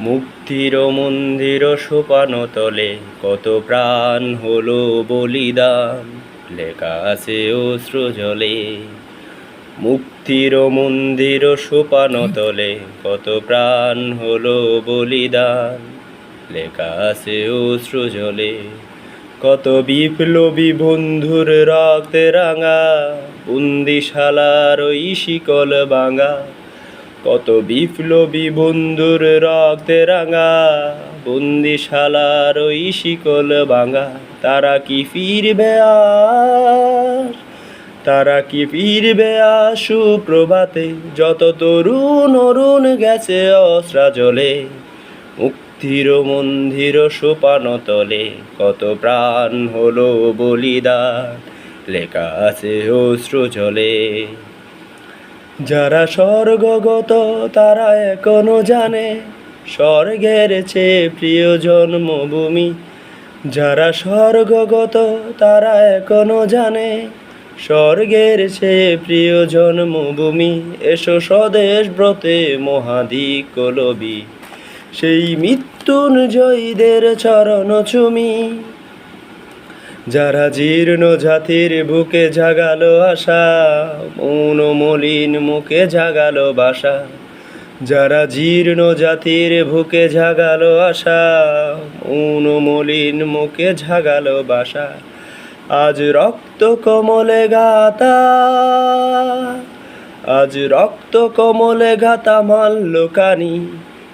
মুক্তির মন্দির সোপানো তলে কত প্রাণ হলো বলিদান, লেখা আছে অশ্রু জলে। মুক্তির মন্দির সোপানো তলে কত প্রাণ হলো বলিদান, লেখা আছে অশ্রু জলে। কত বিপ্লবী বন্ধুর রক্তে রাঙা, বন্দিশালার ওই শিকল ভাঙা। কত বিপ্লবী বন্ধুর রক্তে রাঙা, বন্দিশালার ওই শিকল ভাঙা। তারা কি ফিরবে আর? তারা কি ফিরবে আর সুপ্রভাতে? যত তরুণ অরুণ গেছে অস্রা জলে মুক্তির মন্দির সোপানো তলে। কত প্রাণ হলো বলিদান, লেখা আছে অশ্রু জলে। যারা স্বর্গগত, তারা এখনও জানে, স্বর্গের চেয়ে প্রিয় জন্মভূমি। যারা স্বর্গগত, তারা এখনও জানে, স্বর্গের চেয়ে প্রিয় জন্মভূমি। এসো স্বদেশ ব্রতে মহাদিক কলবি। সেই মৃত্যুঞ্জয়ীদের চরণ চুমি। যারা জীর্ণ জাতির বুকে জাগালো আশা, মৌন মলিন মুখে জাগালো বাসা। যারা জীর্ণ জাতির বুকে জাগালো আশা, মৌন মলিন মুখে জাগালো বাসা। আজ রক্ত কমলে গাতা, আজ রক্ত কমলে গাতা মাল্য কানি